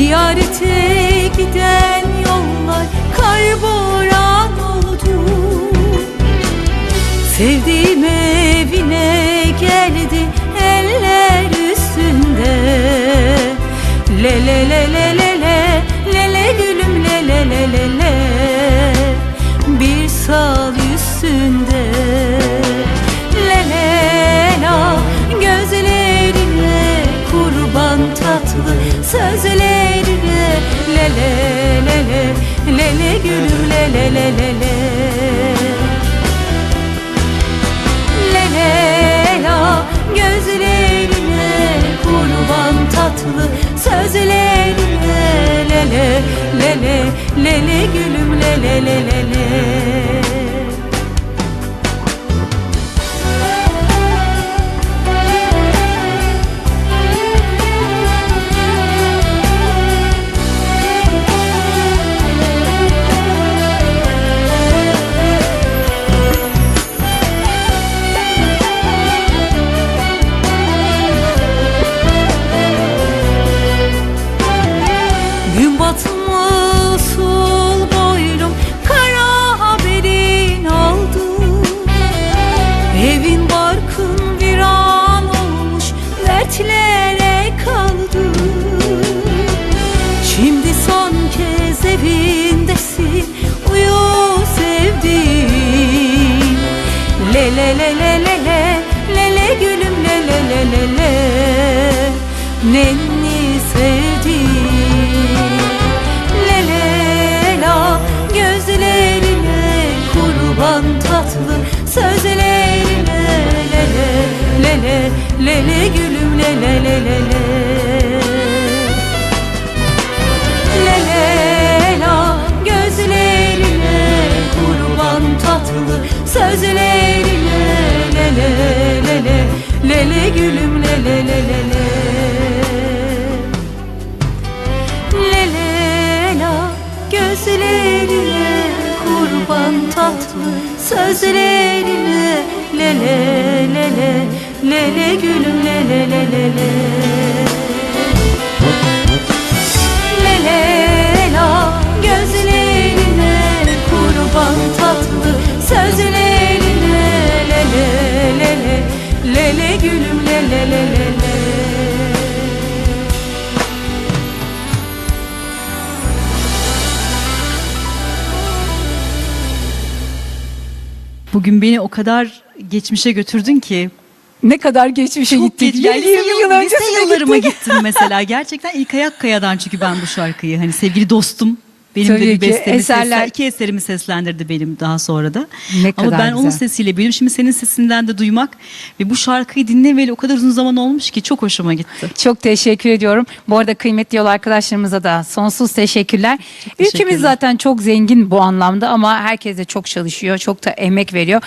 Ziyarete giden yollar kayboran oldu. Sevdiğim sözlerine Le le le le le le gülüm le le le le le Lele la gözlerine kurban tatlı sözlerine Lele lele lele gülüm Nenni sevdiğim Le le la gözlerine kurban tatlı sözlerine Le le le le le le gülüm le le le le le Lele la gözlerine kurban tatlı sözlerine Lele lele lele gülüm tatlı sözlerine. Lele lele lele gülüm lele lele le Lele Bugün beni o kadar geçmişe götürdün ki. Ne kadar geçmişe Çok gittik. geç- Ya, lise 20 yıl yıl- öncesine yıllarıma gittim mesela. Gerçekten ilk ayak kayadan çünkü ben bu şarkıyı. Hani sevgili dostum benim de Tabii bir bestemi eserler- seslen- iki eserimi seslendirdi benim daha sonra da. Ne Ama ben onun güzel. sesiyle büyüdüm. Şimdi senin sesinden de duymak ve bu şarkıyı dinlemeyeli o kadar uzun zaman olmuş ki çok hoşuma gitti. Çok teşekkür ediyorum. Bu arada kıymetli yol arkadaşlarımıza da sonsuz teşekkürler. teşekkürler. Ülkemiz zaten çok zengin bu anlamda ama herkes de çok çalışıyor, çok da emek veriyor.